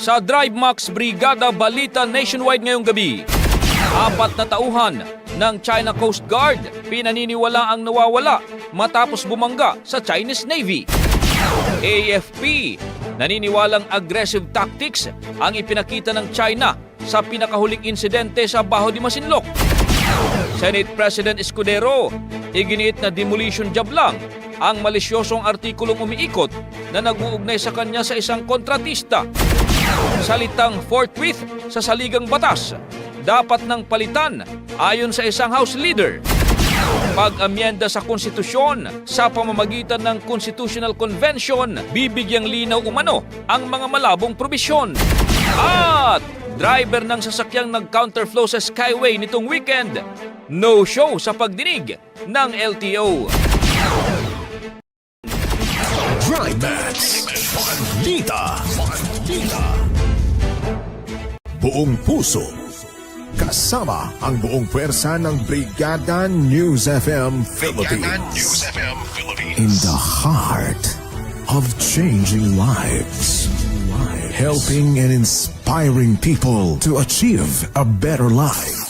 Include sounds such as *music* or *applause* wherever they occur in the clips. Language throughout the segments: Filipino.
Sa Drive Max Brigada Balita Nationwide ngayong gabi, apat na tauhan ng China Coast Guard pinaniniwala ang nawawala matapos bumangga sa Chinese Navy. AFP, naniniwalang aggressive tactics ang ipinakita ng China sa pinakahuling insidente sa Baho de Masinloc. Senate President Escudero, iginiit na demolition job lang ang malisyosong artikulong umiikot na nag-uugnay sa kanya sa isang kontratista. Salitang forthwith sa saligang batas, dapat nang palitan ayon sa isang House Leader. Pag-amyenda sa konstitusyon sa pamamagitan ng Constitutional Convention, bibigyang linaw umano ang mga malabong probisyon. At driver ng sasakyang nag-counterflow sa Skyway nitong weekend, no show sa pagdinig ng LTO. Drive Max. Balita. Balita. Buong puso. Kasama ang buong pwersa ng Brigada News FM Philippines. In the heart of changing lives. Helping and inspiring people to achieve a better life.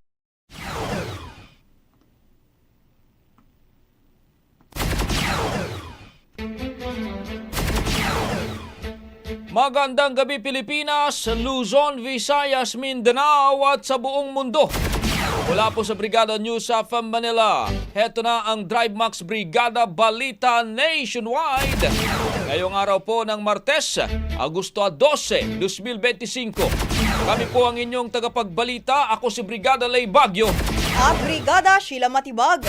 Magandang gabi Pilipinas, Luzon, Visayas, Mindanao at sa buong mundo. Mula po sa Brigada News of Manila, heto na ang Drive Max Brigada Balita Nationwide. Ngayong araw po ng Martes, Agosto 12, 2025. Kami po ang inyong tagapagbalita. Ako si Brigada Lay Bagyo. At Brigada Sheila Matibag.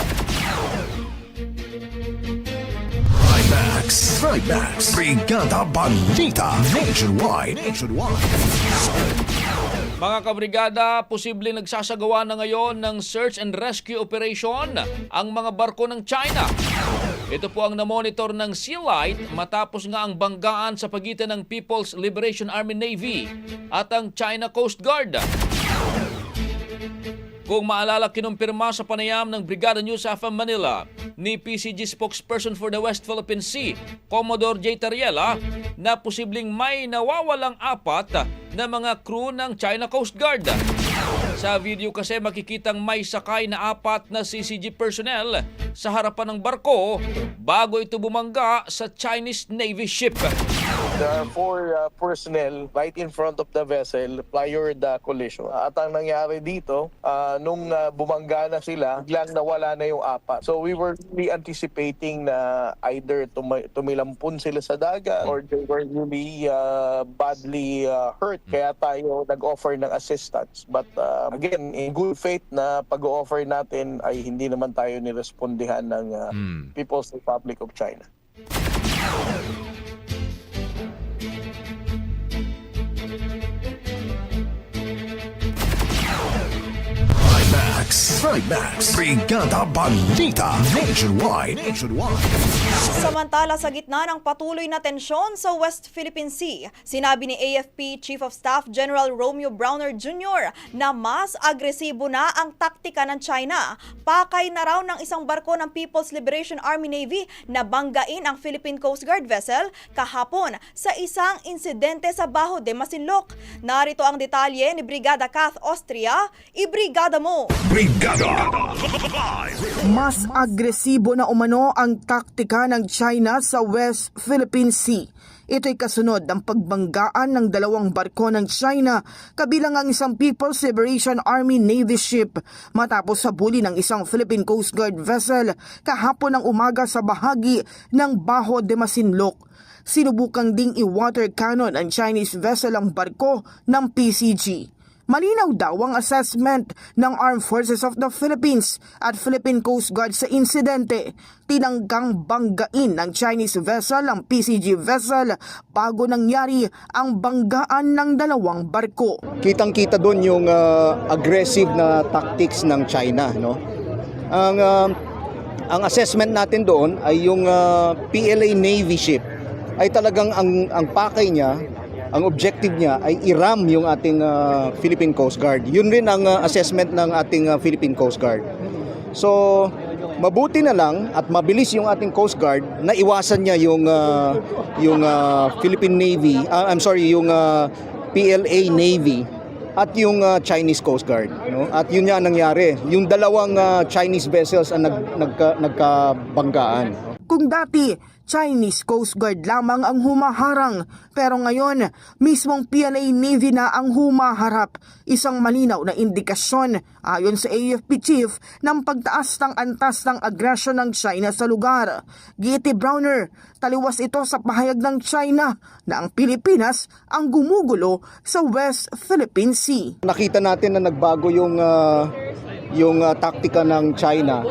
Max. Thrive Max. Brigada Balita Nationwide. Nationwide. Mga kabrigada, posible nagsasagawa na ngayon ng search and rescue operation ang mga barko ng China. Ito po ang namonitor ng Sea Light matapos nga ang banggaan sa pagitan ng People's Liberation Army Navy at ang China Coast Guard. Kung maalala kinumpirma sa panayam ng Brigada News FM Manila ni PCG spokesperson for the West Philippine Sea, Commodore J. Tariela, na posibleng may nawawalang apat na mga crew ng China Coast Guard. Sa video kasi makikitang may sakay na apat na CCG personnel sa harapan ng barko bago ito bumangga sa Chinese Navy ship. There are four uh, personnel right in front of the vessel prior the collision. At ang nangyari dito, uh, nung uh, bumangga na sila, biglang nawala na yung apat. So we were really anticipating na either tumi- tumilampun sila sa dagat or they were really uh, badly uh, hurt. Kaya tayo nag-offer ng assistance. But uh, again, in good faith na pag-offer natin ay hindi naman tayo nirespondihan ng uh, People's Republic of China. Trimax. Trimax. Brigada Balita. Nationwide. Nationwide. Samantala sa gitna ng patuloy na tensyon sa West Philippine Sea, sinabi ni AFP Chief of Staff General Romeo Browner Jr. na mas agresibo na ang taktika ng China. Pakay na raw ng isang barko ng People's Liberation Army Navy na banggain ang Philippine Coast Guard vessel kahapon sa isang insidente sa Baho de Masinloc. Narito ang detalye ni Brigada Kath Austria. Ibrigada mo! Brigada. Mas agresibo na umano ang taktika ng China sa West Philippine Sea. Ito'y kasunod ng pagbanggaan ng dalawang barko ng China kabilang ang isang People's Liberation Army Navy ship matapos sabuli ng isang Philippine Coast Guard vessel kahapon ng umaga sa bahagi ng Baho de Masinloc. Sinubukang ding i-water cannon ang Chinese vessel ang barko ng PCG. Malinaw daw ang assessment ng Armed Forces of the Philippines at Philippine Coast Guard sa insidente. Tinanggang banggain ng Chinese vessel ang PCG vessel bago nangyari ang banggaan ng dalawang barko. kitang-kita doon yung uh, aggressive na tactics ng China, no? Ang uh, ang assessment natin doon ay yung uh, PLA Navy ship ay talagang ang ang pakay niya, ang objective niya ay iram yung ating uh, Philippine Coast Guard. Yun rin ang uh, assessment ng ating uh, Philippine Coast Guard. So, mabuti na lang at mabilis yung ating Coast Guard na iwasan niya yung uh, yung uh, Philippine Navy, uh, I'm sorry, yung uh, PLA Navy at yung uh, Chinese Coast Guard, no? At yun nga ang nangyari. Yung dalawang uh, Chinese vessels ang nag nagka, nagkabanggaan. Kung dati, Chinese Coast Guard lamang ang humaharang, pero ngayon, mismong PLA Navy na ang humaharap. Isang malinaw na indikasyon, ayon sa AFP Chief, ng pagtaas ng antas ng agresyon ng China sa lugar. Giiti Browner, taliwas ito sa pahayag ng China na ang Pilipinas ang gumugulo sa West Philippine Sea. Nakita natin na nagbago yung uh, yung uh, taktika ng China.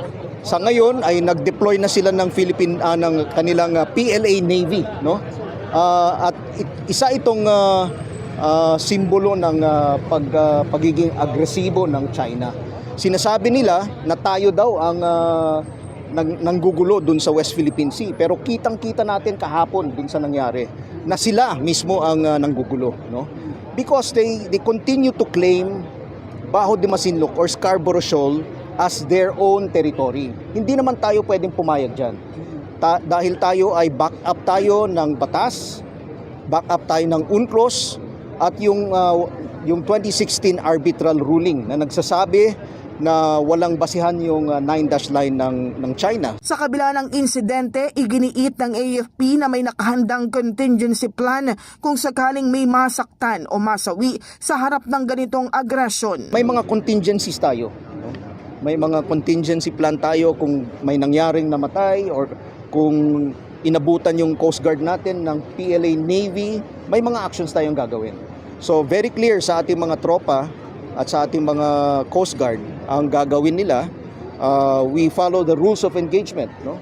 Sa ngayon ay nag-deploy na sila ng Philippine uh, ng kanilang uh, PLA Navy, no? Uh, at it- isa itong uh, uh, simbolo ng uh, pag uh, pagiging agresibo ng China. Sinasabi nila na tayo daw ang uh, nang nanggugulo dun sa West Philippine Sea pero kitang-kita natin kahapon dun sa nangyari na sila mismo ang uh, nanggugulo no because they they continue to claim Baho de Masinloc or Scarborough Shoal as their own territory. Hindi naman tayo pwedeng pumayag dyan. Ta- dahil tayo ay back up tayo ng batas, back up tayo ng UNCLOS at yung uh, yung 2016 arbitral ruling na nagsasabi na walang basihan yung uh, nine dash line ng ng China. Sa kabila ng insidente, iginiit ng AFP na may nakahandang contingency plan kung sakaling may masaktan o masawi sa harap ng ganitong agresyon. May mga contingencies tayo. May mga contingency plan tayo kung may nangyaring namatay or kung inabutan yung Coast Guard natin ng PLA Navy, may mga actions tayong gagawin. So very clear sa ating mga tropa at sa ating mga Coast Guard ang gagawin nila. Uh, we follow the rules of engagement, no?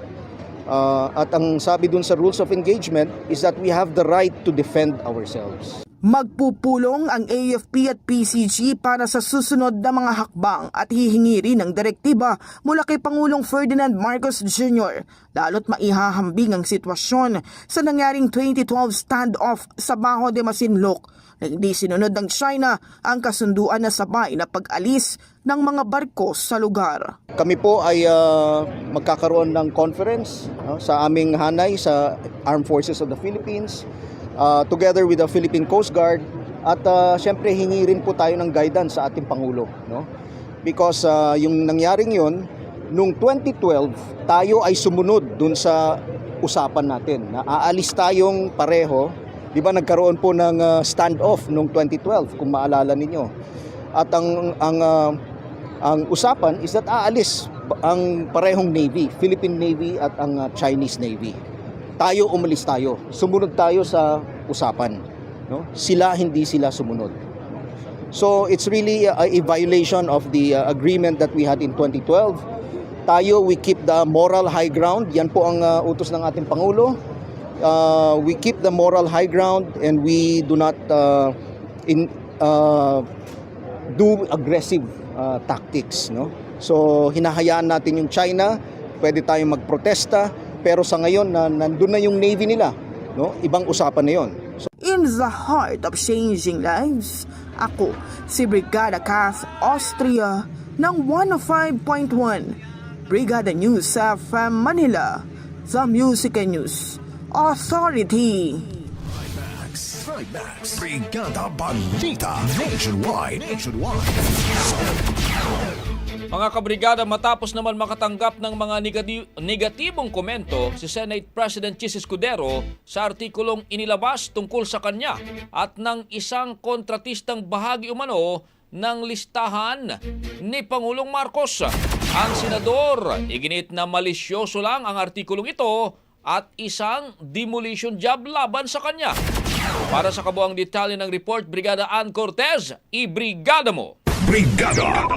Uh, at ang sabi dun sa rules of engagement is that we have the right to defend ourselves. Magpupulong ang AFP at PCG para sa susunod na mga hakbang at hihingi rin ng direktiba mula kay Pangulong Ferdinand Marcos Jr. lalo't maihahambing ang sitwasyon sa nangyaring 2012 standoff sa Baho de Masinloc na hindi sinunod ng China ang kasunduan na sabay na pag-alis ng mga barko sa lugar. Kami po ay ah, magkakaroon ng conference no, sa aming hanay sa Armed Forces of the Philippines ah, together with the Philippine Coast Guard at ah, syempre hingi rin po tayo ng guidance sa ating Pangulo. No? Because ah, yung nangyaring yon nung 2012 tayo ay sumunod dun sa usapan natin na aalis tayong pareho. Di ba nagkaroon po ng ah, standoff nung 2012 kung maalala ninyo. At ang ang ah, ang usapan is that aalis ang parehong Navy, Philippine Navy at ang uh, Chinese Navy. Tayo umalis tayo. Sumunod tayo sa usapan, no? Sila hindi sila sumunod. So it's really a, a violation of the uh, agreement that we had in 2012. Tayo we keep the moral high ground. Yan po ang uh, utos ng ating pangulo. Uh, we keep the moral high ground and we do not uh, in uh, do aggressive uh, tactics no so hinahayaan natin yung China pwede tayong magprotesta pero sa ngayon na nandun na yung navy nila no ibang usapan na yon so, In the heart of changing lives, ako si Brigada Kath Austria ng 105.1 Brigada News sa FM Manila, The Music and News Authority. Max, Max, Brigada Balita Nationwide. Nationwide. Mga kabrigada, matapos naman makatanggap ng mga negati- negatibong komento si Senate President Chis Escudero sa artikulong inilabas tungkol sa kanya at ng isang kontratistang bahagi umano ng listahan ni Pangulong Marcos. Ang senador, iginit na malisyoso lang ang artikulong ito at isang demolition job laban sa kanya. Para sa kabuang detalye ng report, Brigada Ann Cortez, i-brigada mo! Brigada.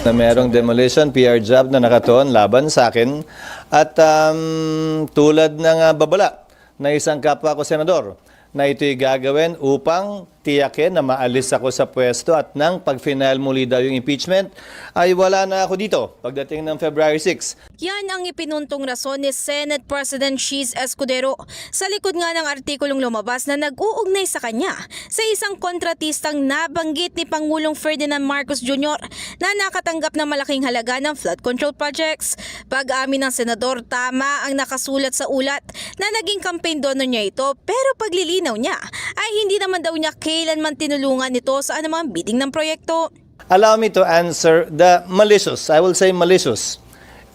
na merong demolition PR job na nakatuon laban sa akin at um, tulad ng uh, babala na isang kapwa ko senador na ito'y gagawin upang tiyakin na maalis ako sa pwesto at nang pag-final muli daw yung impeachment ay wala na ako dito pagdating ng February 6. Yan ang ipinuntong rason ni Senate President Cheese Escudero sa likod nga ng artikulong lumabas na nag-uugnay sa kanya sa isang kontratistang nabanggit ni Pangulong Ferdinand Marcos Jr. na nakatanggap ng malaking halaga ng flood control projects. Pag-amin ng senador, tama ang nakasulat sa ulat na naging campaign donor niya ito pero paglilinaw niya ay hindi naman daw niya kailanman tinulungan nito sa anumang bidding ng proyekto. Allow me to answer the malicious, I will say malicious,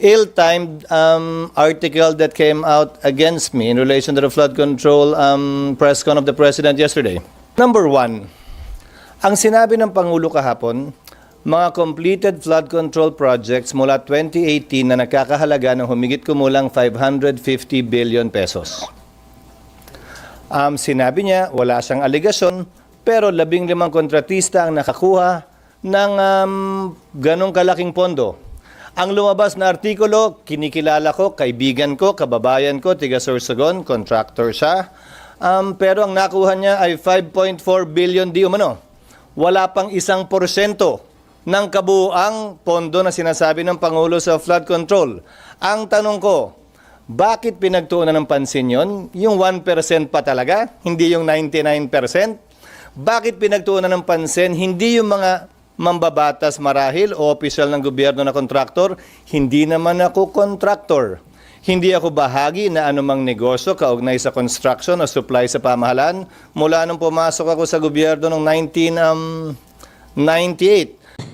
ill-timed um, article that came out against me in relation to the flood control um, press con of the President yesterday. Number one, ang sinabi ng Pangulo kahapon, mga completed flood control projects mula 2018 na nakakahalaga ng humigit kumulang 550 billion pesos. Um, sinabi niya, wala siyang aligasyon, pero labing limang kontratista ang nakakuha ng um, ganong kalaking pondo. Ang lumabas na artikulo, kinikilala ko, kaibigan ko, kababayan ko, tiga Sorsogon, contractor siya. Um, pero ang nakuha niya ay 5.4 billion di umano. Wala pang isang porsyento ng kabuuang pondo na sinasabi ng Pangulo sa flood control. Ang tanong ko, bakit pinagtuunan ng pansin yon? Yung 1% pa talaga, hindi yung 99%? Bakit pinagtuunan ng pansin, hindi yung mga mambabatas marahil o opisyal ng gobyerno na kontraktor? Hindi naman ako kontraktor. Hindi ako bahagi na anumang negosyo kaugnay sa construction o supply sa pamahalaan mula nung pumasok ako sa gobyerno noong 1998.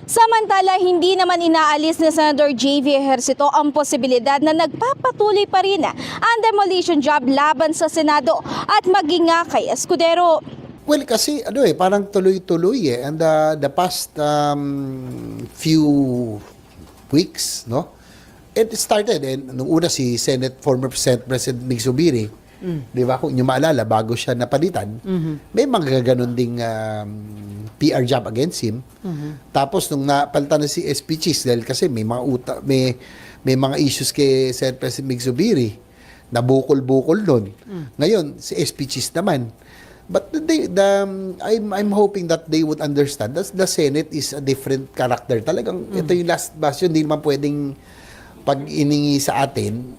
Samantala, hindi naman inaalis ni Senator J.V. Ejercito ang posibilidad na nagpapatuloy pa rin ang demolition job laban sa Senado at maging nga kay Escudero. Well, kasi ano eh, parang tuloy-tuloy eh. And uh, the past um, few weeks, no? It started, and nung una si Senate, former Senate President Mig Zubiri, di ba, kung nyo maalala, bago siya napalitan, may mga ganon ding um, PR job against him. Tapos nung napalitan na si SP Cheese, dahil kasi may mga uta, may, may mga issues kay Senate President Mig Zubiri, nabukol-bukol doon. Ngayon, si SP Cheese naman, But they, the, um, I'm, I'm hoping that they would understand that the Senate is a different character. Talagang ito yung last bastion, hindi naman pwedeng pag iningi sa atin,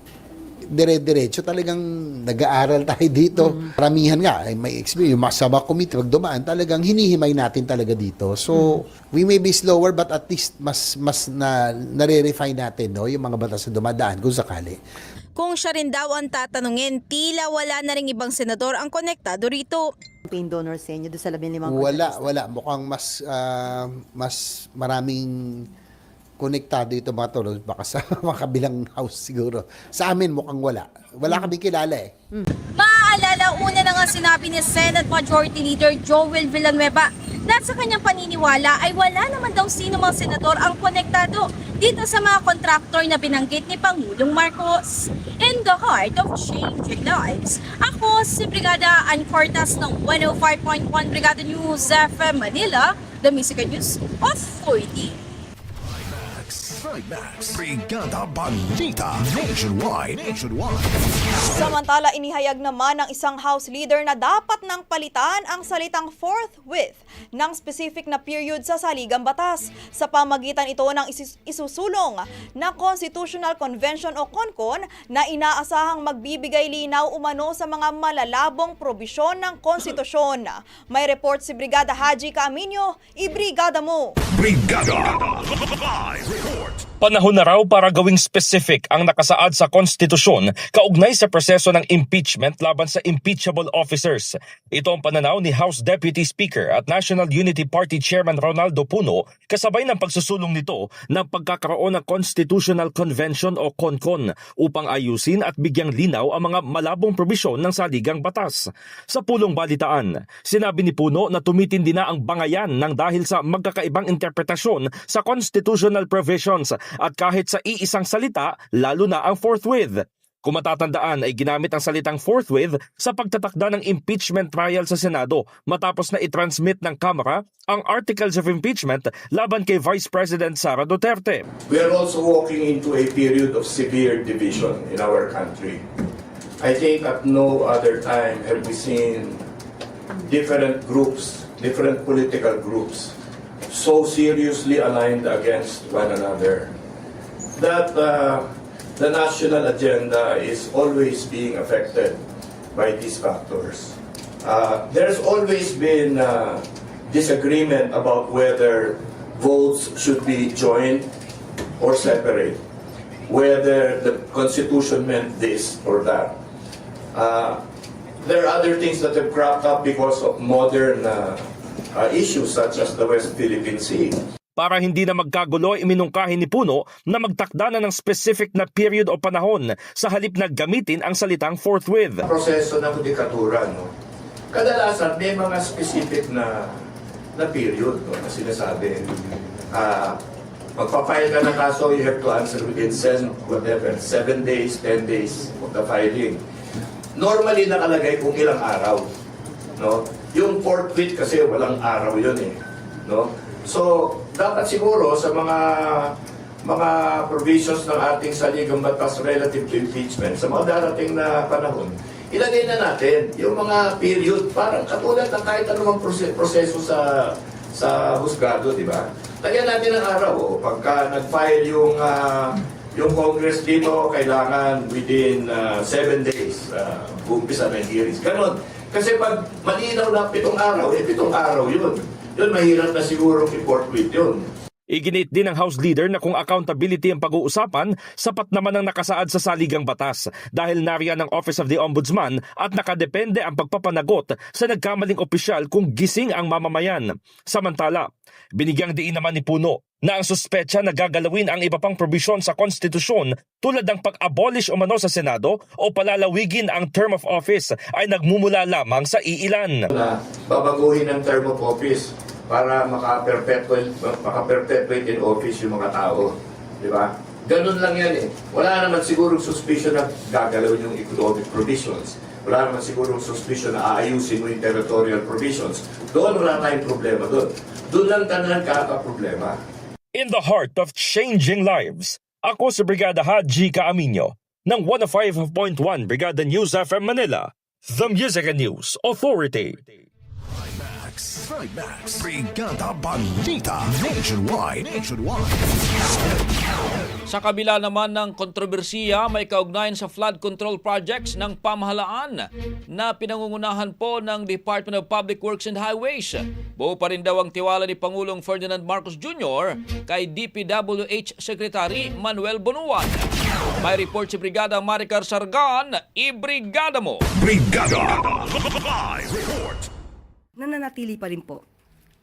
dire-diretso talagang nag-aaral *laughs* tayo dito. Paramihan nga, ay may experience. Yung masama committee, pag dumaan, talagang hinihimay natin talaga dito. So, we may be slower but at least mas mas na nare-refine natin no, yung mga batas na dumadaan kung sakali. Kung siya rin daw ang tatanungin, tila wala na rin ibang senador ang konektado rito. campaign donor sa inyo doon sa 15 Wala, wala. Mukhang mas ah, mas maraming konektado ito mga tolo. Baka sa *laughs* mga kabilang house siguro. Sa amin mukhang wala. Wala kami kilala eh. Una na sinabi ni Senate Majority Leader Joel Villanueva na sa kanyang paniniwala ay wala naman daw sino mang senador ang konektado dito sa mga kontraktor na binanggit ni Pangulong Marcos. In the heart of changing lives, ako si Brigada Ann Cortas ng 105.1 Brigada News FM Manila, the Music News Authority. Trimax. Brigada Balita. Nationwide. Nationwide. Samantala, inihayag naman ng isang House Leader na dapat nang palitan ang salitang forthwith ng specific na period sa saligang batas. Sa pamagitan ito ng isis- isusulong na Constitutional Convention o CONCON na inaasahang magbibigay linaw umano sa mga malalabong probisyon ng konstitusyon. May report si Brigada Haji Caaminio, ibrigada mo! Brigada. Live report. Panahon na raw para gawing specific ang nakasaad sa konstitusyon kaugnay sa proseso ng impeachment laban sa impeachable officers. Ito ang pananaw ni House Deputy Speaker at National Unity Party Chairman Ronaldo Puno kasabay ng pagsusulong nito ng pagkakaroon ng Constitutional Convention o CONCON upang ayusin at bigyang linaw ang mga malabong probisyon ng saligang batas. Sa pulong balitaan, sinabi ni Puno na tumitindi na ang bangayan ng dahil sa magkakaibang interpretasyon sa constitutional provisions at kahit sa iisang salita, lalo na ang forthwith. Kung matatandaan ay ginamit ang salitang forthwith sa pagtatakda ng impeachment trial sa Senado matapos na itransmit ng Kamara ang articles of impeachment laban kay Vice President Sara Duterte. We are also walking into a period of severe division in our country. I think at no other time have we seen different groups, different political groups, so seriously aligned against one another that uh, the national agenda is always being affected by these factors. Uh, there's always been uh, disagreement about whether votes should be joined or separate, whether the Constitution meant this or that. Uh, there are other things that have cropped up because of modern uh, uh, issues such as the West Philippine Sea. Para hindi na magkagulo, iminungkahin ni Puno na magtakda na ng specific na period o panahon sa halip na gamitin ang salitang forthwith. proseso ng judikatura, no? Kadalasan may mga specific na na period no, na sinasabi. Ah, magpa-file ka ng kaso, you have to answer within 7, whatever, 7 days, 10 days of the filing. Normally nakalagay kung ilang araw. No? Yung forthwith kasi walang araw yun eh. No? So, dapat siguro sa mga mga provisions ng ating saligang batas relative to impeachment sa mga darating na panahon, ilagay na natin yung mga period, parang katulad ng kahit anumang prose- proseso sa sa husgado, di ba? Lagyan natin ng araw, oh, pagka nag-file yung ah, yung Congress dito, kailangan within 7 days, uh, umpisa na hearings. Ganon. Kasi pag malinaw na pitong araw, eh pitong araw yun. Yun, mahirap na siguro report with yun. Iginit din ng House Leader na kung accountability ang pag-uusapan, sapat naman ang nakasaad sa saligang batas dahil nariyan ang Office of the Ombudsman at nakadepende ang pagpapanagot sa nagkamaling opisyal kung gising ang mamamayan. Samantala, binigyang diin naman ni Puno na ang suspecha na gagalawin ang iba pang probisyon sa konstitusyon tulad ng pag-abolish umano sa Senado o palalawigin ang term of office ay nagmumula lamang sa iilan. Babaguhin ang term of office para maka-perpetuate, maka-perpetuate in office yung mga tao. Di ba? Ganun lang yan eh. Wala naman sigurong suspicion na gagalaw yung economic provisions. Wala naman sigurong suspicion na aayusin mo yung territorial provisions. Doon wala tayong problema doon. Doon lang tanan kaka-problema. In the heart of changing lives, ako si Brigada Haji Caaminio ng 105.1 Brigada News FM Manila, the Music and News Authority. Max. Drive Max. Brigada Balita. Nationwide. Nationwide. Sa kabila naman ng kontrobersiya, may kaugnayan sa flood control projects ng pamahalaan na pinangungunahan po ng Department of Public Works and Highways. Buo pa rin daw ang tiwala ni Pangulong Ferdinand Marcos Jr. kay DPWH Secretary Manuel Bonuan. May report si Brigada Maricar Sargan, i-brigada mo! Brigada. Live report. Nananatili pa rin po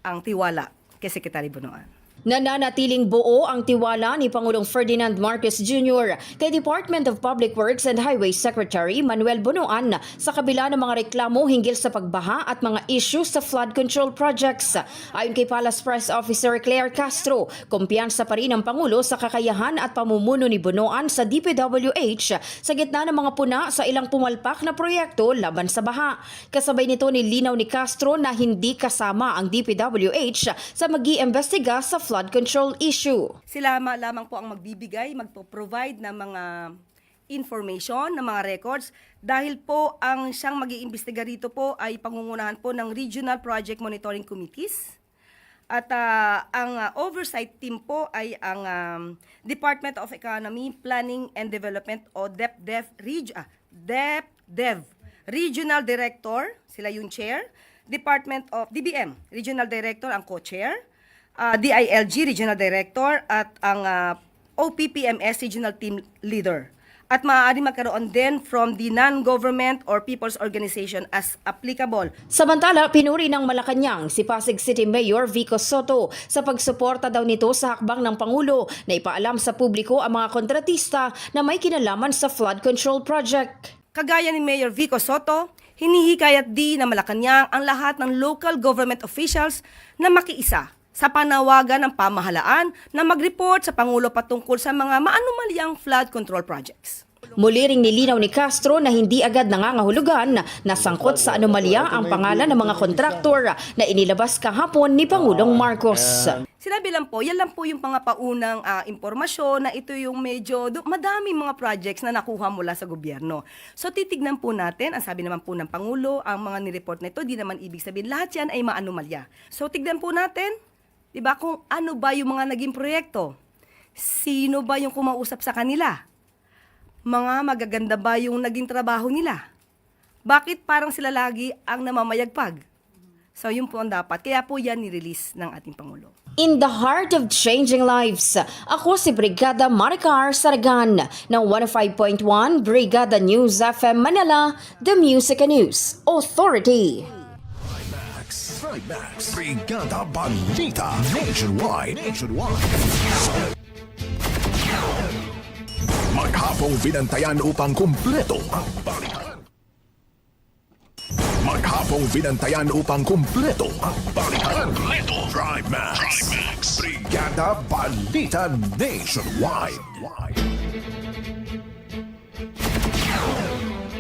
ang tiwala kay Secretary Bonoan. Nananatiling buo ang tiwala ni Pangulong Ferdinand Marcos Jr. kay Department of Public Works and Highways Secretary Manuel Bonoan sa kabila ng mga reklamo hinggil sa pagbaha at mga issues sa flood control projects. Ayon kay Palace Press Officer Claire Castro, kumpiyansa pa rin ang Pangulo sa kakayahan at pamumuno ni Bonoan sa DPWH sa gitna ng mga puna sa ilang pumalpak na proyekto laban sa baha. Kasabay nito nilinaw ni Castro na hindi kasama ang DPWH sa mag-iimbestiga sa control issue. Sila ma- lamang po ang magbibigay, magpo-provide ng mga information, ng mga records dahil po ang siyang mag iimbestiga rito po ay pangungunahan po ng Regional Project Monitoring Committees. At ah, ang ah, oversight team po ay ang um, Department of Economy, Planning and Development o DepDev Reg ah, DepDev Regional Director, sila yung chair, Department of DBM, Regional Director ang co-chair, ah, DILG Regional Director at ang ah, OPPMS Regional Team Leader. At maaari magkaroon din from the non-government or people's organization as applicable. Samantala, pinuri ng Malacanang si Pasig City Mayor Vico Soto sa pagsuporta daw nito sa hakbang ng Pangulo na ipaalam sa publiko ang mga kontratista na may kinalaman sa flood control project. Kagaya ni Mayor Vico Soto, hinihikayat di na Malacanang ang lahat ng local government officials na makiisa sa panawagan ng pamahalaan na mag-report sa Pangulo patungkol sa mga maanumalyang flood control projects. Muli ring nilinaw ni Castro na hindi agad nangangahulugan na sangkot sa anomalya ang pangalan ng mga kontraktor na inilabas kahapon ni Pangulong Marcos. Sinabi lang po, yan lang po yung mga paunang ah, impormasyon na ito yung medyo madaming mga projects na nakuha mula sa gobyerno. So titignan po natin, ang sabi naman po ng Pangulo, ang mga nireport na ito, di naman ibig sabihin lahat yan ay maanomalya. So tignan po natin, di ba, kung ano ba yung mga naging proyekto? Sino ba yung kumausap sa kanila? Mga magaganda ba yung naging trabaho nila? Bakit parang sila lagi ang namamayagpag? So yun po ang dapat. Kaya po yan nirelease ng ating Pangulo. In the heart of changing lives, ako si Brigada Maricar Saragan ng 105.1 Brigada News FM Manila, The Music and News Authority. Max. Drive Max. Brigada Balita. Nationwide. Nationwide. Maghapong binantayan upang kumpleto ang balikan. Maghapong binantayan upang kumpleto ang balikan. Kumpleto. Drive Max. Drive Max. Brigada Balita Nationwide.